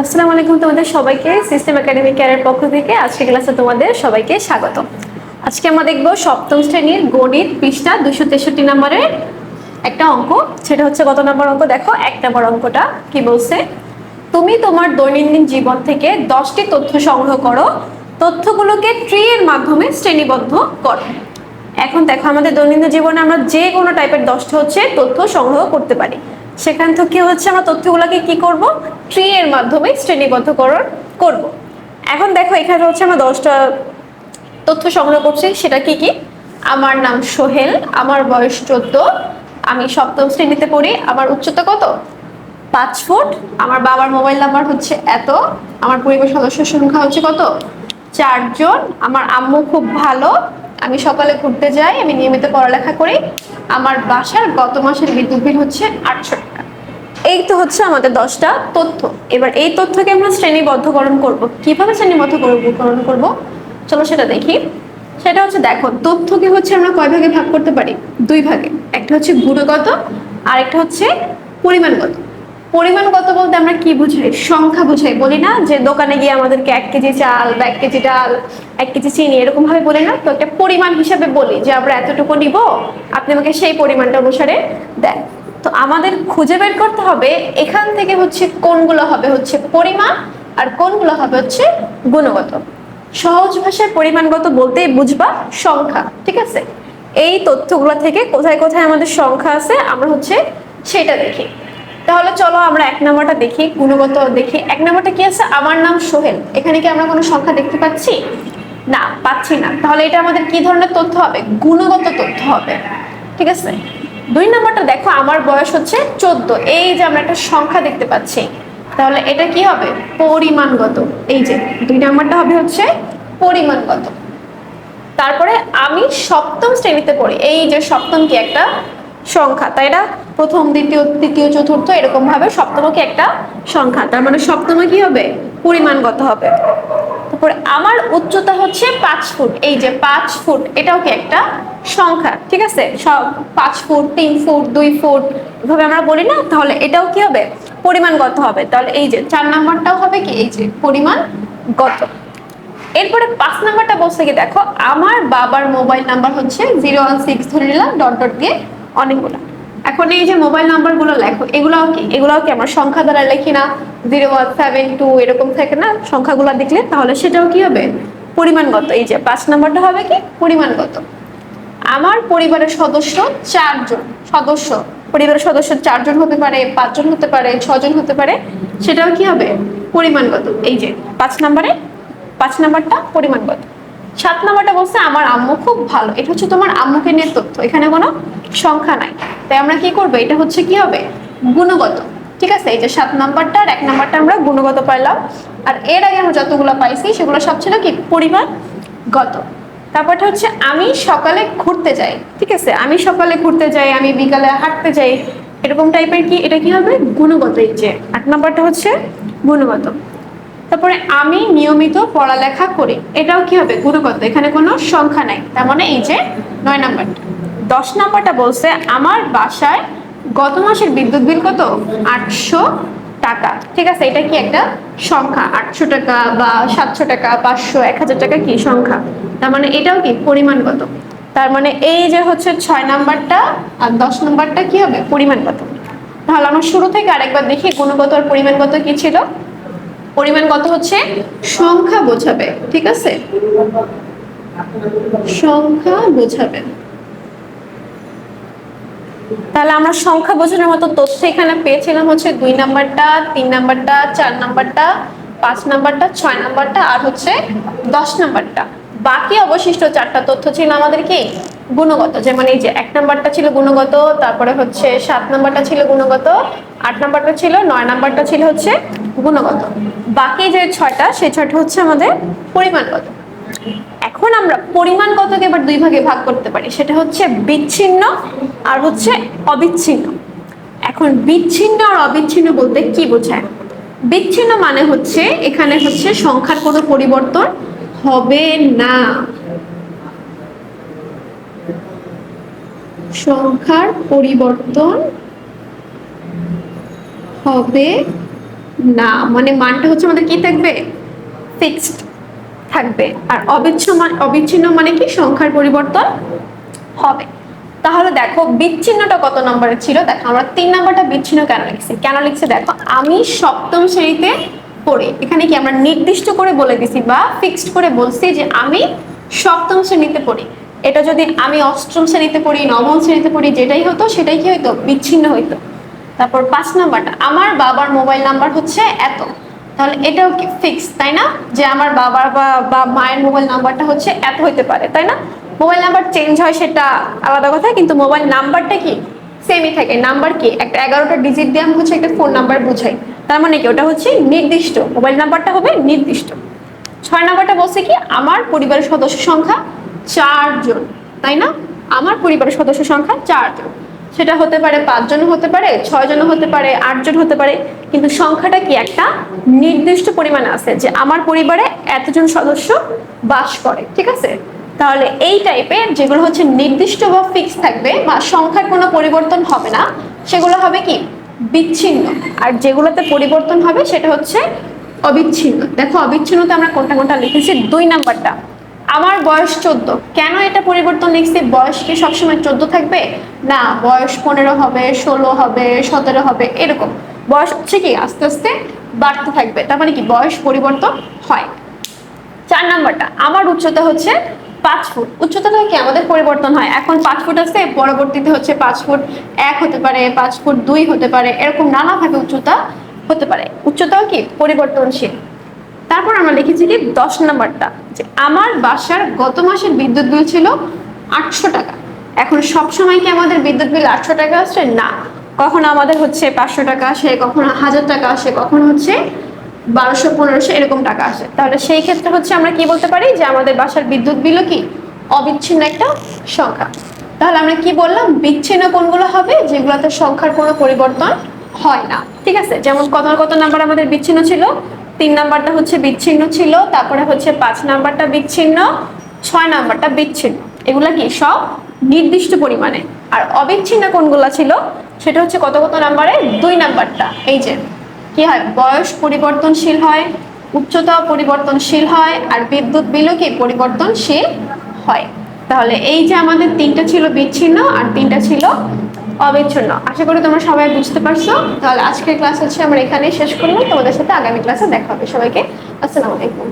আসসালামু আলাইকুম তোমাদের সবাইকে সিস্টেম একাডেমি ক্যারের পক্ষ থেকে আজকে ক্লাসে তোমাদের সবাইকে স্বাগত আজকে আমরা দেখব সপ্তম শ্রেণির গণিত পৃষ্ঠা দুশো তেষট্টি নম্বরের একটা অঙ্ক। সেটা হচ্ছে কত নম্বর অঙ্ক? দেখো, এক নম্বর অঙ্কটা কি বলছে? তুমি তোমার দৈনন্দিন জীবন থেকে দশটি তথ্য সংগ্রহ করো। তথ্যগুলোকে ট্রি এর মাধ্যমে শ্রেণীবদ্ধ করো। এখন দেখো, আমাদের দৈনন্দিন জীবনে আমরা যে কোনো টাইপের দশটি হচ্ছে তথ্য সংগ্রহ করতে পারি। সেখান থেকে হচ্ছে আমরা তথ্যগুলোকে কি করব? ট্রি এর মাধ্যমে শ্রেণীবদ্ধকরণ করব। এখন দেখো, এখানে হচ্ছে আমরা দশটা তথ্য সংগ্রহ করছি। সেটা কি কি? আমার নাম সোহেল, আমার বয়স চোদ্দ, আমি সপ্তম শ্রেণীতে পড়ি। আমার উচ্চতা কত? পাঁচ ফুট। আমার বাবার মোবাইল নাম্বার হচ্ছে এত। আমার পরিবার সদস্যের সংখ্যা হচ্ছে কত? চারজন। আমার আম্মু খুব ভালো। আমি সকালে ঘুরতে যাই, আমি নিয়মিত পড়ালেখা করি। আমার বাসার গত মাসের বিদ্যুৎ বিল হচ্ছে আটশো টাকা। এই তো হচ্ছে আমাদের দশটা তথ্য। এবার এই তথ্যকে আমরা শ্রেণীবদ্ধকরণ করব। কীভাবে শ্রেণীবদ্ধকরণ করব? চলো সেটা দেখি। সেটা হচ্ছে দেখো, তথ্যকে হচ্ছে আমরা কয় ভাগে ভাগ করতে পারি? দুই ভাগে। একটা হচ্ছে গুণগত আর একটা হচ্ছে পরিমাণগত। পরিমাণগত বলতে আমরা কি বুঝাই? সংখ্যা বুঝাই। বলি না যে দোকানে গিয়ে আমাদেরকে এক কেজি চাল বা এক কেজি ডাল, এক কেজি চিনি এরকম ভাবে বলি না। তো একটা পরিমাণ হিসাবে বলি যে আমরা এতটুকু নিব, আপনি আমাকে সেই পরিমাণটা অনুসারে দেন। তো আমাদের খুঁজে বের করতে হবে এখান থেকে হচ্ছে কোনগুলো হবে হচ্ছে পরিমাণ আর কোনগুলো হবে হচ্ছে গুণগত। সহজ ভাষায় পরিমাণগত বলতেই বুঝবা সংখ্যা, ঠিক আছে? এই তথ্যগুলো থেকে কোথায় কোথায় আমাদের সংখ্যা আছে, আমরা হচ্ছে সেটা দেখি। তাহলে চলো আমরা এক নম্বরটা দেখি, গুণগত দেখি। এক নম্বরটা কি আছে? আমার নাম সোহেল। এখানে কি আমরা কোনো সংখ্যা দেখতে পাচ্ছি? না পাচ্ছি না। তাহলে এটা আমাদের কি ধরনের তথ্য হবে? গুণগত তথ্য হবে। ঠিক আছে? দুই নম্বরটা দেখো, আমার বয়স হচ্ছে চোদ্দ। এই যে আমরা একটা সংখ্যা দেখতে পাচ্ছি, তাহলে এটা কি হবে? পরিমাণগত। এই যে, দুই নম্বরটা হবে হচ্ছে পরিমাণগত। তারপরে আমি সপ্তম শ্রেণীতে পড়ি। এই যে সপ্তম কি একটা? সংখ্যা। তাই না? প্রথম, দ্বিতীয়, তৃতীয়, চতুর্থ, এরকম ভাবে সপ্তম কি একটা সংখ্যা। তার মানে সপ্তম কি হবে? পরিমাণগত হবে। তারপরে আমার উচ্চতা হচ্ছে পাঁচ ফুট। এই যে পাঁচ ফুট, এটাও কি একটা সংখ্যা? ঠিক আছে? সব পাঁচ ফুট, তিন ফুট, দুই ফুট, এভাবে আমরা বলি না? তাহলে এটাও কি হবে? পরিমাণগত হবে। তাহলে এই যে চার নাম্বারটাও হবে কি? এই যে পরিমাণগত। এরপরে পাঁচ নাম্বারটা বলছে কি? দেখো, আমার বাবার মোবাইল নাম্বার হচ্ছে জিরো ওয়ান সিক্স, ধরে নিলাম, ডট ডট, দিয়ে অনেকগুলো। এখন এই যে মোবাইল নাম্বারগুলো লেখো, এগুলাও কি? এগুলাও কি আমরা সংখ্যা দ্বারা লিখি না? জিরো ওয়ান সেভেন টু এরকম থাকে না? সংখ্যাগুলো দেখলে তাহলে সেটাও কি হবে? পরিমাণগত। এই যে পাঁচ নাম্বারটা হবে কি? পরিমাণগত। আমার পরিবারের সদস্য চারজন। সদস্য। পরিবারের সদস্য চারজন হতে পারে, পাঁচজন হতে পারে, ছজন হতে পারে, সেটাও কি হবে? পরিমাণগত। এই যে পাঁচ নাম্বারে, পাঁচ নাম্বারটা পরিমাণগত। সাত নাম্বারটা বলছে আমার আম্মু, খুব ভালো। এটা হচ্ছে তোমার আম্মুকে নিয়ে তথ্য এখানে কোনো সংখ্যা নাই। তাই আমরা কি করব? এটা হচ্ছে কি হবে? গুণগত। ঠিক আছে? এই যে সাত নাম্বারটা আর এক নাম্বারটা আমরা গুণগত পাইলাম। আর এর আগে আমরা যতগুলো পাইছি, সেগুলো সব ছিল কি? পরিমাণগত। তারপরটা হচ্ছে আমি সকালে ঘুরতে যাই। ঠিক আছে? আমি সকালে ঘুরতে যাই, আমি বিকালে হাঁটতে যাই। এরকম টাইপের কি? এটা কি হবে? গুণগত। এই যে আট নাম্বারটা হচ্ছে গুণগত। তারপরে আমি নিয়মিত পড়ালেখা করি। এটাও কি হবে? গুণগত। এখানে কোনো সংখ্যা নাই। তার মানে এই যে নয় নাম্বারটা। দশ নাম্বারটা বলছে, আমার বাসায় গত মাসের বিদ্যুৎ বিল কত? আটশো টাকা। ঠিক আছে, এটা কি একটা সংখ্যা? আটশো টাকা বা সাতশো টাকা, পাঁচশো, এক হাজার টাকা কি সংখ্যা? তার মানে এটাও কি পরিমাণগত তার মানে এই যে হচ্ছে ছয় নাম্বারটা আর দশ নাম্বারটা কি হবে? পরিমাণগত তাহলে আমরা শুরু থেকে আরেকবার দেখি গুণগত আর পরিমাণগত কি ছিল। পরিমাণগত হচ্ছে? সংখ্যা বোঝাবে, ঠিক আছে? সংখ্যা বোঝাবে। তাহলে আমরা সংখ্যা বোঝানোর মতো তথ্য এখানে পেয়েছিলাম হচ্ছে দুই নাম্বারটা, তিন নাম্বারটা, চার নাম্বারটা, পাঁচ নাম্বারটা, ছয় নাম্বারটা আর হচ্ছে দশ নাম্বারটা। বাকি অবশিষ্ট চারটা তথ্য ছিল আমাদের কি গুণগত, যেমন এই যে এক নাম্বারটা ছিল গুণগত, তারপরে হচ্ছে সাত নাম্বারটা ছিল গুণগত, আট নাম্বারটা ছিল, নয় নাম্বারটা ছিল হচ্ছে গুণগত। বাকি যে ছয়টা, সেই ছয়টা হচ্ছে আমাদের পরিমাণগত। এখন আমরা পরিমাণগতকে এবার দুই ভাগে ভাগ করতে পারি? সেটা হচ্ছে বিচ্ছিন্ন আর হচ্ছে অবিচ্ছিন্ন। এখন বিচ্ছিন্ন আর অবিচ্ছিন্ন বলতে কি বোঝায়? বিচ্ছিন্ন মানে হচ্ছে এখানে হচ্ছে সংখ্যার কোনো পরিবর্তন হবে না। সংখ্যার পরিবর্তন হবে না। মানে মানটা হচ্ছে আমাদের কি থাকবে? ফিক্সড থাকবে। আর অবিচ্ছিন্ন অবিচ্ছিন্ন মানে কি? সংখ্যার পরিবর্তন হবে। তাহলে দেখো, বিচ্ছিন্নটা কত নম্বরে ছিল? দেখো, আমরা তিন নম্বরটা বিচ্ছিন্ন কেন লিখছি? কেন লিখছি? দেখো, আমি সপ্তম শ্রেণীতে পড়ে, এখানে কি আমরা নির্দিষ্ট করে বলে দিছি বা ফিক্সড করে বলছি যে আমি সপ্তম শ্রেণীতে পড়ি। এটা যদি আমি অষ্টম শ্রেণীতে পড়ি, নবম শ্রেণীতে পড়ি, যেটাই হতো, সেটাই কি হইতো? বিচ্ছিন্ন হইতো। তারপর পাঁচ নাম্বারটা, আমার বাবার মোবাইল নাম্বার হচ্ছে এত। তাহলে এটাও কি ফিক্স তাই না? যে আমার বাবার বা মায়ের মোবাইল নাম্বারটা হচ্ছে এত হইতে পারে, তাই না? মোবাইল নাম্বার চেঞ্জ হয় সেটা আলাদা কথা কিন্তু মোবাইল নাম্বারটা কি? সেমই থাকে। নাম্বার কি? একটা এগারোটা ডিজিট দিয়ে আমি হচ্ছে একটা ফোন নাম্বার বুঝাই। তার মানে কি? ওটা হচ্ছে নির্দিষ্ট। মোবাইল নাম্বারটা হবে নির্দিষ্ট। ছয় নাম্বারটা বলছে কি? আমার পরিবারের সদস্য সংখ্যা চারজন, তাই না? আমার পরিবারের সদস্য সংখ্যা চারজন। সেটা হতে পারে পাঁচজন হতে পারে ছয় জন হতে পারে, আটজন হতে পারে, কিন্তু সংখ্যাটা কি একটা নির্দিষ্ট পরিমাণে আছে যে আমার পরিবারে এতজন সদস্য বাস করে, ঠিক আছে? তাহলে এই টাইপের যেগুলো হচ্ছে নির্দিষ্ট বা ফিক্স থাকবে বা সংখ্যার কোনো পরিবর্তন হবে না, সেগুলো হবে কি? বিচ্ছিন্ন। আর যেগুলোতে পরিবর্তন হবে সেটা হচ্ছে অবিচ্ছিন্ন। দেখো, অবিচ্ছিন্নতে আমরা কোনটা কোনটা লিখেছি? দুই নাম্বারটা। আমার বয়স চোদ্দ। কেন এটা পরিবর্তন লিখছি বয়স কি সবসময় চোদ্দ থাকবে? না, বয়স পনেরো হবে, ষোলো হবে, সতেরো হবে, এরকম। বয়স হচ্ছে কি? আস্তে আস্তে বাড়তে থাকবে। তার মানে কি? বয়স পরিবর্তন হয়। চার নাম্বারটা, আমার উচ্চতা হচ্ছে পাঁচ ফুট। উচ্চতাটা কি আমাদের পরিবর্তন হয়? এখন পাঁচ ফুট আছে, পরবর্তীতে হচ্ছে পাঁচ ফুট এক হতে পারে, পাঁচ ফুট দুই হতে পারে, এরকম নানাভাবে উচ্চতা হতে পারে। উচ্চতাও কি? পরিবর্তনশীল। তারপর আমরা লিখেছি কি? দশ নাম্বারটা। যে আমার বাসার গত মাসের বিদ্যুৎ বিল ছিল আটশো টাকা। এখন সব সময় কি আমাদের বিদ্যুৎ বিল আটশো টাকা আসছে? না। কখনো আমাদের হচ্ছে পাঁচশো টাকা আসে, কখনো হাজার টাকা আসে, কখনো হচ্ছে বারোশো, পনেরোশো এরকম টাকা আসে। তাহলে সেই ক্ষেত্রে হচ্ছে আমরা কি বলতে পারি? যে আমাদের বাসার বিদ্যুৎ বিলও কি? অবিচ্ছিন্ন একটা সংখ্যা। তাহলে আমরা কি বললাম? বিচ্ছিন্ন কোনগুলো হবে? যেগুলোতে সংখ্যার কোনো পরিবর্তন হয় না। ঠিক আছে? যেমন কত কত নাম্বার আমাদের বিচ্ছিন্ন ছিল? তিন নাম্বারটা হচ্ছে বিচ্ছিন্ন ছিল, তারপরে হচ্ছে পাঁচ নাম্বারটা বিচ্ছিন্ন, ছয় নাম্বারটা বিচ্ছিন্ন। এগুলা কি? সব নির্দিষ্ট পরিমাণে। আর অবিচ্ছিন্ন কোনগুলা ছিল? সেটা হচ্ছে কত কত নাম্বারে? দুই নাম্বারটা। এই যে, কি হয়? বয়স পরিবর্তনশীল হয়, উচ্চতা পরিবর্তনশীল হয়, আর বিদ্যুৎ বিলও কি? পরিবর্তনশীল হয়। তাহলে এই যে আমাদের তিনটা ছিল বিচ্ছিন্ন, আর তিনটা ছিল অবিচ্ছিন্ন। আশা করি তোমরা সবাই বুঝতে পারছ। তাহলে আজকের ক্লাস হচ্ছে, আমরা এখানেই শেষ করলাম তোমাদের সাথে আগামী ক্লাসে দেখা হবে। সবাইকে আসসালামু আলাইকুম।